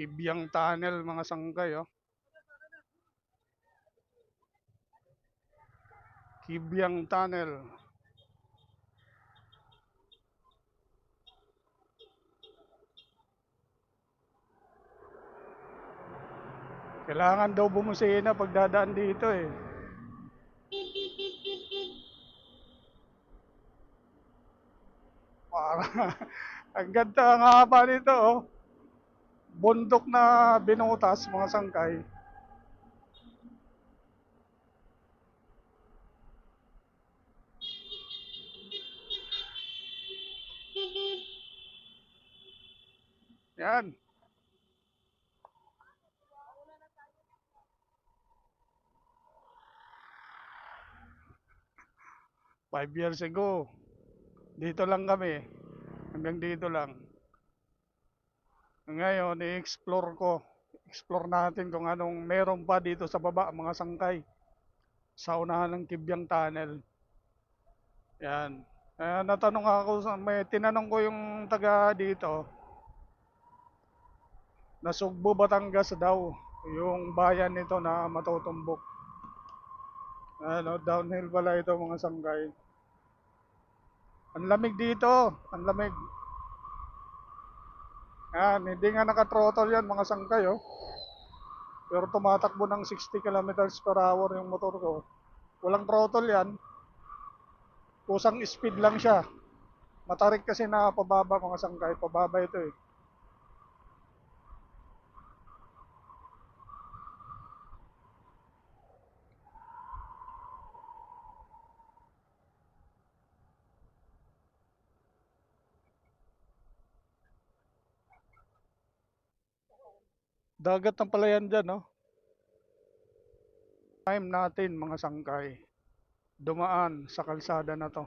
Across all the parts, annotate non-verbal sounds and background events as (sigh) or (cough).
Kibyang Tunnel mga sangkay oh. Kibyang Tunnel. Kailangan daw bumusina pag dadaan dito eh. Parang (laughs) ang ganda ang haba nito oh. Bundok na binutas mga sangkay. Yan. Five years ago, dito lang kami. Hanggang dito lang. Ngayon, i-explore ko. Explore natin kung anong meron pa dito sa baba, mga sangkay. Sa unahan ng Kibyang Tunnel. Yan. Eh, natanong ako, may tinanong ko yung taga dito. Nasugbo Batangas daw yung bayan nito na matutumbok. Ano, downhill pala ito mga sangkay. Ang lamig dito, ang lamig. Yan, hindi nga naka-throttle yan mga sangkay oh. Pero tumatakbo ng 60 kilometers per hour yung motor ko. Walang throttle yan. Kusang speed lang siya. Matarik kasi na pababa mga sangkay. Pababa ito eh. Dagat na pala yan dyan, no? Time natin, mga sangkay. Dumaan sa kalsada na to.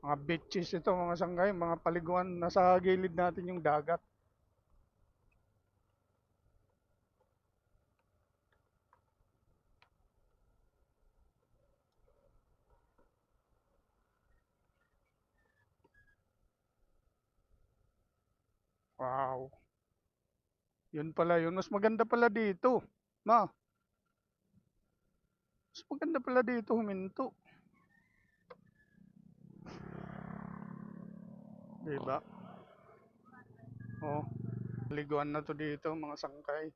Mga beaches ito, mga sangkay. Mga paliguan. Nasa gilid natin yung dagat. Wow. Yun pala yun. Mas maganda pala dito. Ma. Mas maganda pala dito huminto. Diba? Oh. Liguan na to dito mga sangkay.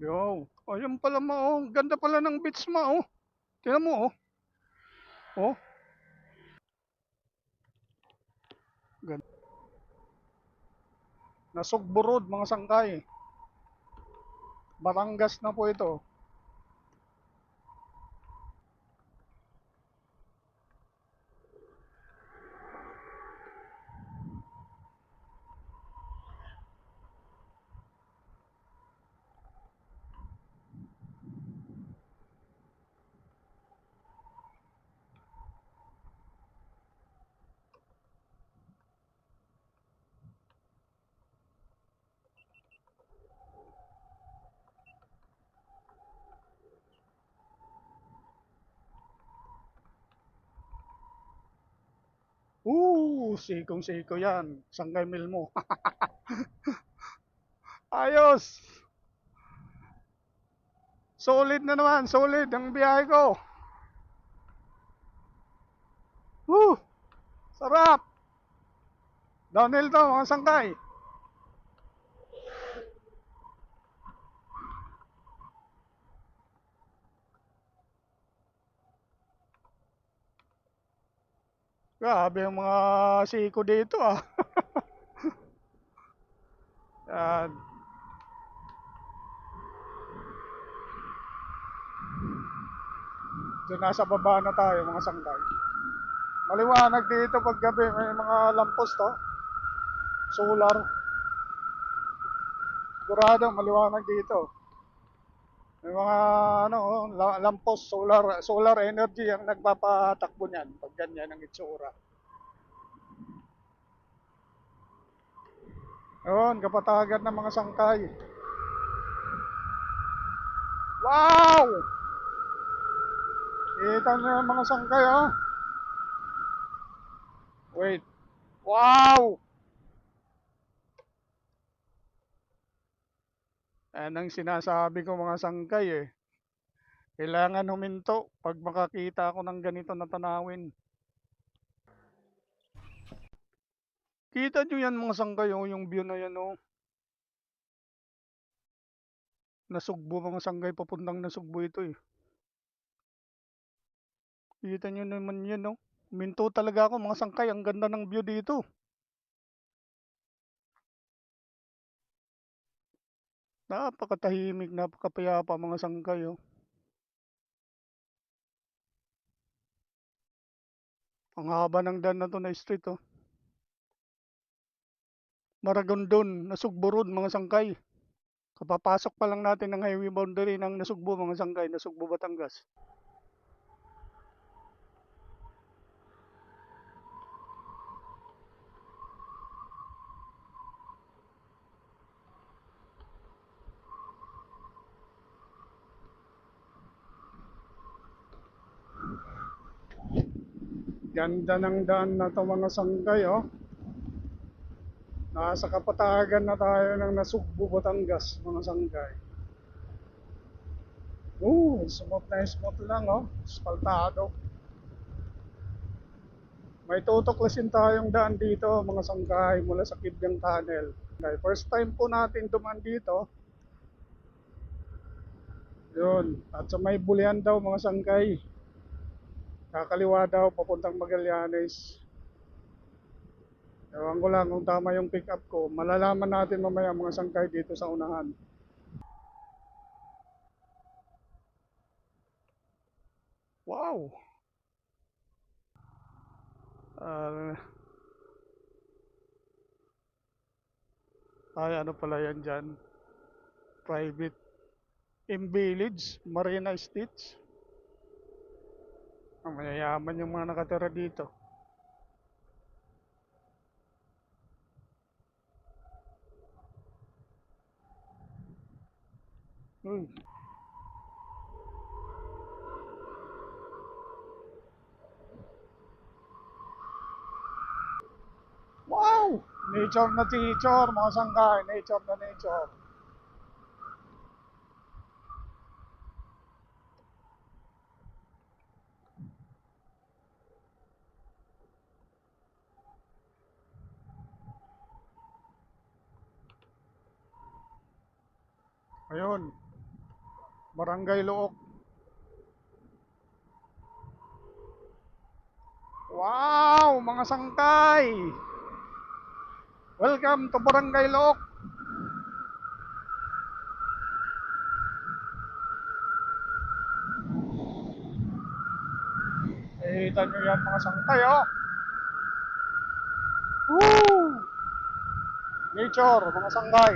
Yo. Oh, yun pala ma oh. Ganda pala ng beach ma oh. Tingnan mo oh. Oh. Ganda. Nasugbo Road mga sangkay. Batangas na po ito. Uh, sikong siko yan. Sangkay mil mo. (laughs) Ayos. Solid na naman. Solid ang biyahe ko. Uh, sarap. Downhill to mga sangkay. Grabe yung mga siko dito ah. (laughs) Yan. Doon nasa baba na tayo mga sangkay. Maliwanag dito pag gabi may mga lampos to. Solar. Sigurado maliwanag dito. May mga ano, la- lampos, solar solar energy ang nagpapatakbo niyan pag ganyan ang itsura. Yun, kapatagan ng mga sangkay. Wow! Kita nyo mga sangkay, oh. Wait. Wow! Yan ang sinasabi ko mga sangkay eh. Kailangan huminto pag makakita ako ng ganito na tanawin. Kita nyo yan mga sangkay oh, yung view na yan oh. Nasugbo mga sangkay, papuntang nasugbo ito eh. Kita nyo naman yan oh. Huminto talaga ako mga sangkay, ang ganda ng view dito. Napakatahimik, napakapayapa mga sangkay oh. Ang haba ng daan na to na street oh. Maragondon, Nasugbo Road mga sangkay. Kapapasok pa lang natin ng highway boundary ng Nasugbo mga sangkay, Nasugbo Batangas. Ganda ng daan na to mga sangkay oh. Nasa kapatagan na tayo ng Nasugbo, Batangas, mga sangkay. Oo, smooth na smooth lang, oh. Spaltado. May tutuklasin tayong daan dito, mga sangkay, mula sa Kibyang Tunnel. First time po natin dumaan dito. Yun. At sa may bulian daw, mga sangkay. Kakaliwa daw, papuntang Magallanes. Ewan ko lang kung tama yung pick up ko. Malalaman natin mamaya mga sangkay dito sa unahan. Wow! Ah, ay, ano pala yan dyan? Private M Village, Marina Estates. Ang mayayaman yung mga nakatira dito. Uy. Wow! Nature na nature, mga sangkay. Nature na nature. Ayun. Barangay Look. Wow, mga sangkay. Welcome to Barangay Look. Kita nyo yan mga sangkay, oh. Woo! Nature, mga sangkay.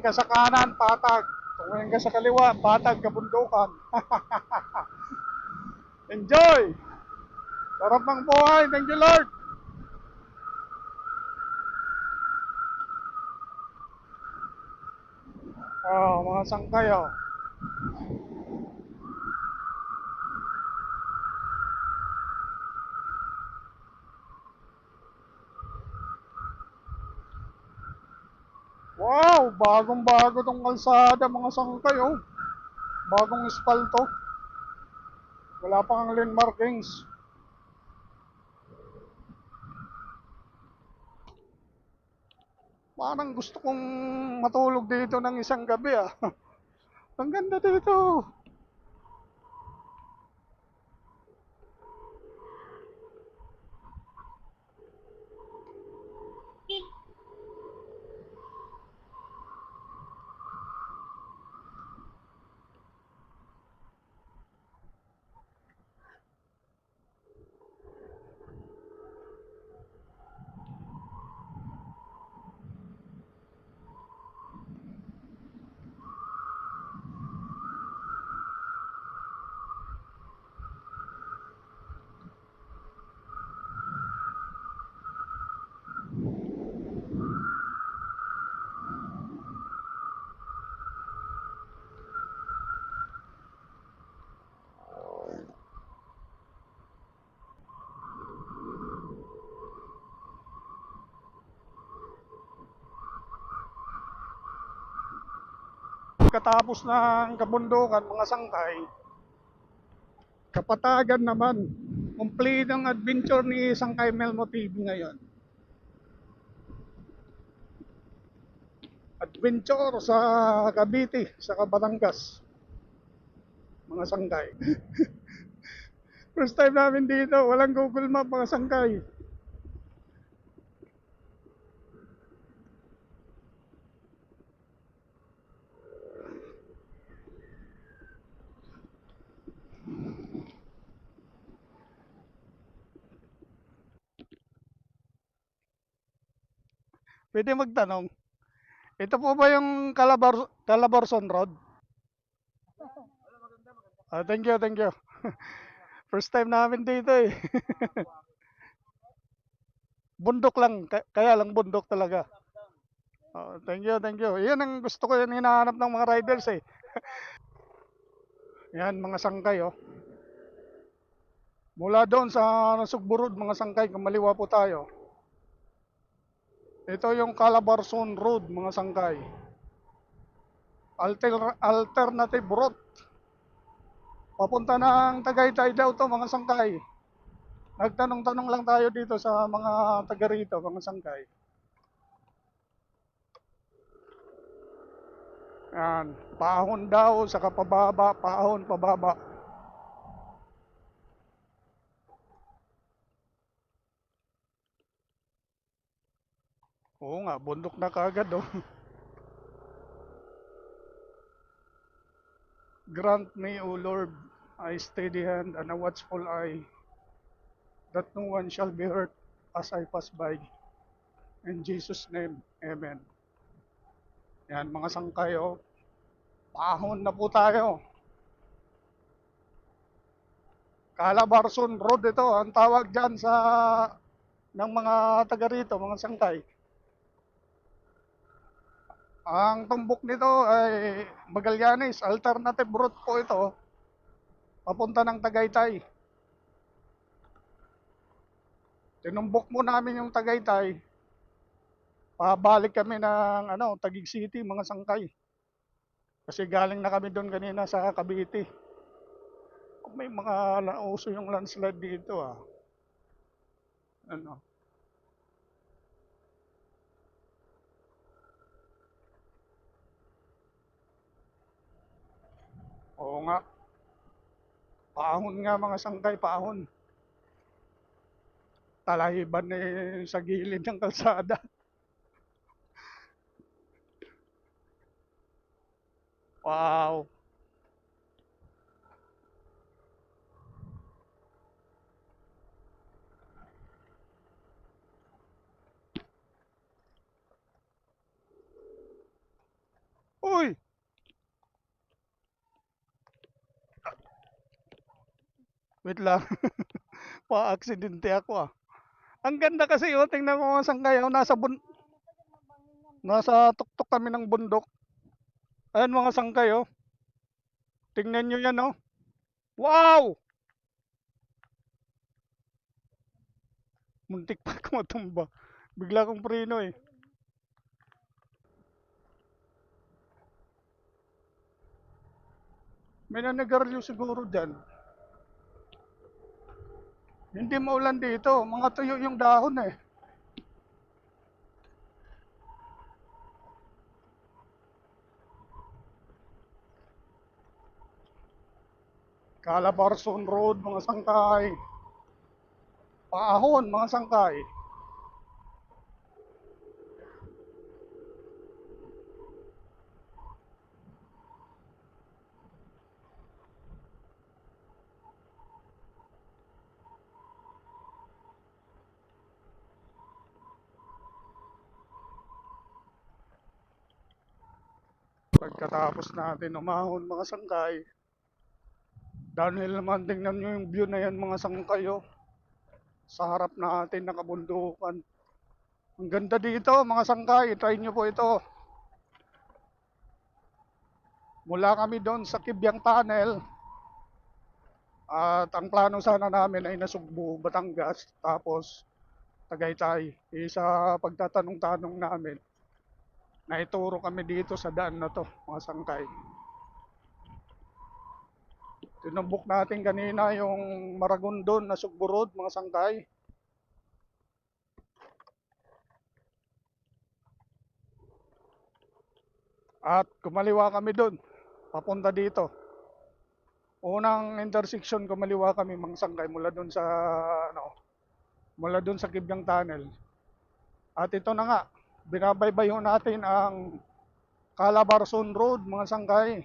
Tumingin ka sa kanan, patag. Tumingin ka sa kaliwa, patag, kabundukan. (laughs) Enjoy! Sarap ng buhay. Thank you, Lord. Oh, mga sangkay, oh. Wow, bagong-bago tong kalsada, mga sangkay, oh. Bagong espalto. Wala pa ang lane. Parang gusto kong matulog dito ng isang gabi, ah. (laughs) Ang ganda dito. Pagkatapos ng kabundukan, mga sangkay, kapatagan naman. Complete ang adventure ni Sangkay Melmo TV ngayon. Adventure sa Cavite, sa Cabatangas. Mga sangkay. (laughs) First time namin dito, walang Google Map mga sangkay. Pwede magtanong. Ito po ba yung Calabar Calabarzon Road? (laughs) Ah, thank you, thank you. (laughs) First time namin dito eh. (laughs) bundok lang, ka- kaya lang bundok talaga. Oh, thank you, thank you. Yan ang gusto ko yan hinahanap ng mga riders eh. Yan, mga sangkay oh. Mula doon sa Nasugburod, mga sangkay, kumaliwa po tayo. Ito yung Calabarzon Road, mga sangkay. Alter, alternative route. Papunta ng Tagaytay daw to mga sangkay. Nagtanong-tanong lang tayo dito sa mga taga rito, mga sangkay. Yan, paahon daw, saka pababa, paahon, pababa. Oo nga, bundok na kaagad oh. Grant me, O Lord, a steady hand and a watchful eye, that no one shall be hurt as I pass by. In Jesus' name, Amen. Yan, mga sangkay, oh. Pahon na po tayo. Calabarzon Road ito, ang tawag dyan sa ng mga taga rito, mga sangkay. Ang tumbok nito ay Magallanes, alternative route po ito. Papunta ng Tagaytay. Tinumbok mo namin yung Tagaytay. Pabalik kami ng ano, Taguig City, mga sangkay. Kasi galing na kami doon kanina sa Cavite. May mga nauso yung landslide dito ah. Ano? Oo nga. Paahon nga mga sangkay, paahon. Talahiban eh, sa gilid ng kalsada. (laughs) Wow. Uy! Wait lang. (laughs) Pa-aksidente ako ah. Ang ganda kasi oh, tingnan mo mga sangkay, oh, nasa bun nasa tuktok kami ng bundok. Ayan mga sangkay oh. Tingnan nyo yan oh. Wow! Muntik pa ako matumba. Bigla kong preno eh. May nanagaryo siguro dyan. Hindi maulan dito. Mga tuyo yung dahon eh. Calabarzon Road, mga sangkay. Paahon, mga sangkay. Pagkatapos natin umahon mga sangkay, dahil naman tingnan nyo yung view na yan mga sangkay oh. Sa harap natin nakabundukan. Ang ganda dito mga sangkay, try nyo po ito. Mula kami doon sa Kibyang Tunnel. At ang plano sana namin ay Nasugbu, Batangas, tapos Tagaytay. Eh, sa pagtatanong-tanong namin, naituro kami dito sa daan na to, mga sangkay. Tinumbok natin kanina yung Maragondon na Sugburod, mga sangkay. At kumaliwa kami doon, papunta dito. Unang intersection kumaliwa kami mga sangkay mula doon sa ano, mula doon sa Kibyang Tunnel. At ito na nga, binabaybayo natin ang Calabarzon Road, mga sangkay.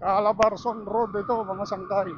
Calabarzon Road ito, mga sangkay.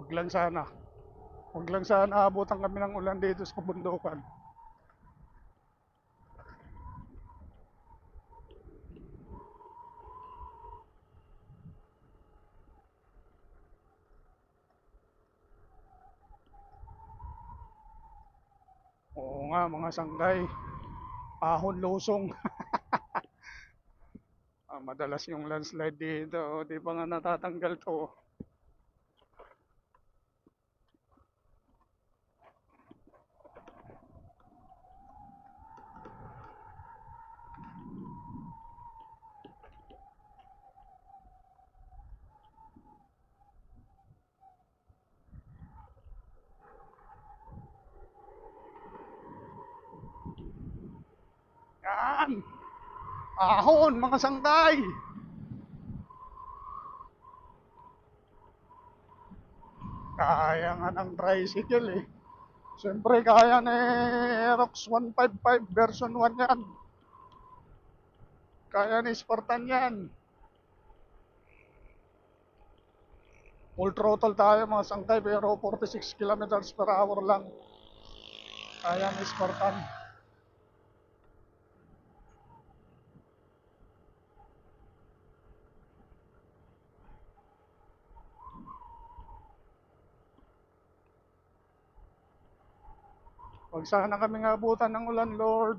Huwag lang sana. Huwag lang sana abutan kami ng ulan dito sa kabundukan. Oo nga, mga sanggay. Ahon lusong. (laughs) ah, madalas yung landslide dito. Di pa nga natatanggal to. Yan! Ahon, mga sangkay! Kaya nga ng tricycle eh. Siyempre, kaya ni Aerox 155 version 1 yan. Kaya ni Spartan yan. Full throttle tayo mga sangkay pero 46 kilometers per hour lang. Kaya ni Spartan. Huwag sana kami abutan ng ulan, Lord.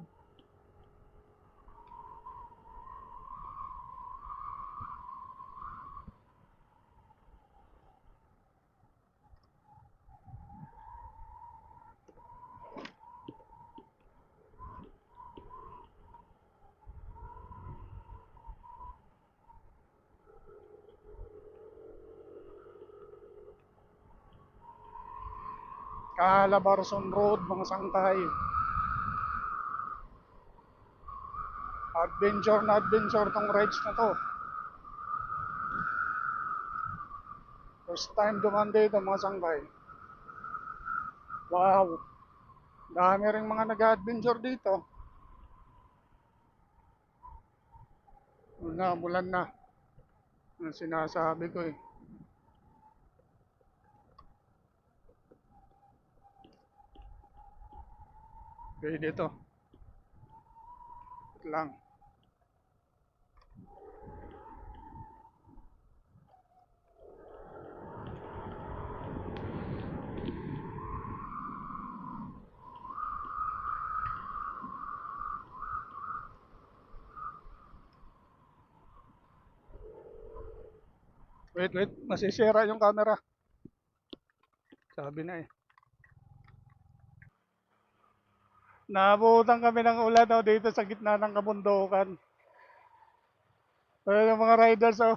Calabarzon Road, mga sangkay. Adventure na adventure tong rides na to. First time duman dito mga sangkay. Wow! Dami rin mga nag-adventure dito. Una, bulan na. Ang sinasabi ko eh. Okay, dito. Wait lang. Wait, wait. Masisira yung camera. Sabi na eh. Naabutan kami ng ulan oh, dito sa gitna ng kabundukan. Ayun yung mga riders oh.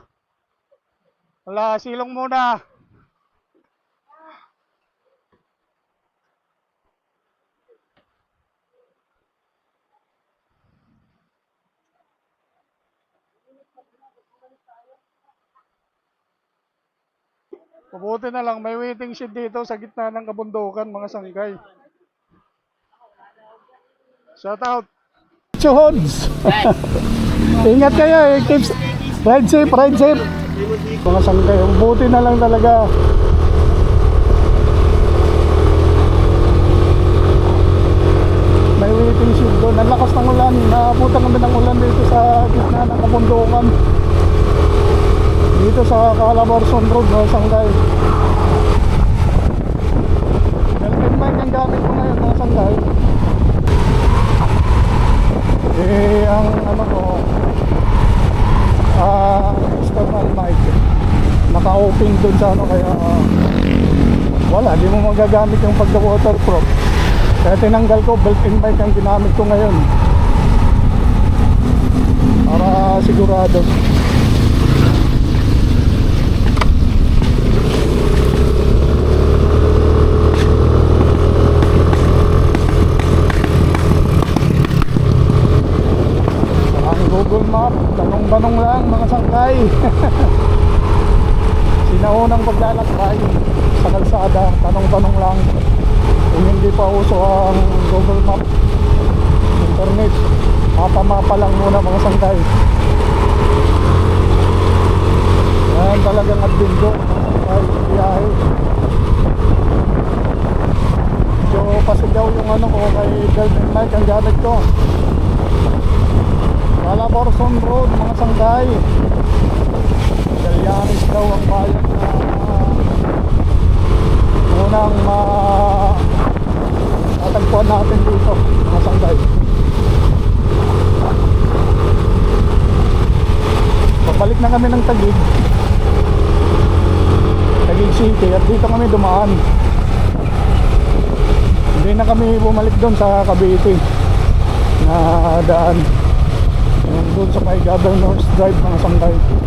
Wala, silong muna. Mabuti na lang, may waiting shed dito sa gitna ng kabundukan, mga sangkay. Shout out! Chuhods! Ingat kayo eh, keep ride safe, ride safe! Mga sangkay, mabuti na lang talaga. May waiting shed doon. Ang ng ulan, naabutan kami ng ulan dito sa gitna ng kabundukan dito sa Calabarzon Road, no, Sangay. Helmet mic ang gamit ko ngayon, mga Sangay. Eh, ang ano ko, ah, external mic. Naka-open dun sa ano, kaya ah, wala, di mo magagamit yung pagka-waterproof. Kaya tinanggal ko, built-in mic ang ginamit ko ngayon. Para sigurado. ang Map, tanong-tanong lang mga sangkay. (laughs) Sinaunang paglalakbay sa kalsada, tanong-tanong lang. Kung hindi pa uso ang Google Map, internet, mapa-mapa lang muna mga sangkay. Yan talagang adventure mga sangkay, biyahe. Medyo pasigaw yung ano ko kay Delvin Mike ang gamit ko. Calabarzon Road, mga sangkay. Galyanis daw ang bayan na unang ma tatagpuan natin dito, mga sangkay. Pabalik na kami ng Tagig. Tagig City at dito kami dumaan. Hindi na kami bumalik doon sa Cavite na daan. Doon sa may Governor's Drive mga sangkay.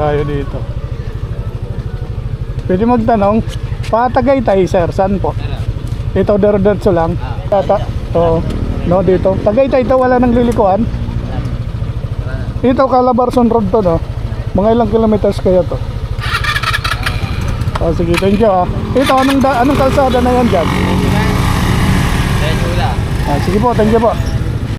Tayo dito. Pwede magtanong, patagay tayo sir, saan po? Ito, diretso lang. Tata, oo. No, dito. Tagaytay ito, wala nang lilikuan. Ito, Calabarzon Road to, no? Mga ilang kilometers kaya to? Oh, sige, thank you ah. Ito, anong, da, anong kalsada na yan dyan? Ah, sige po, thank you po.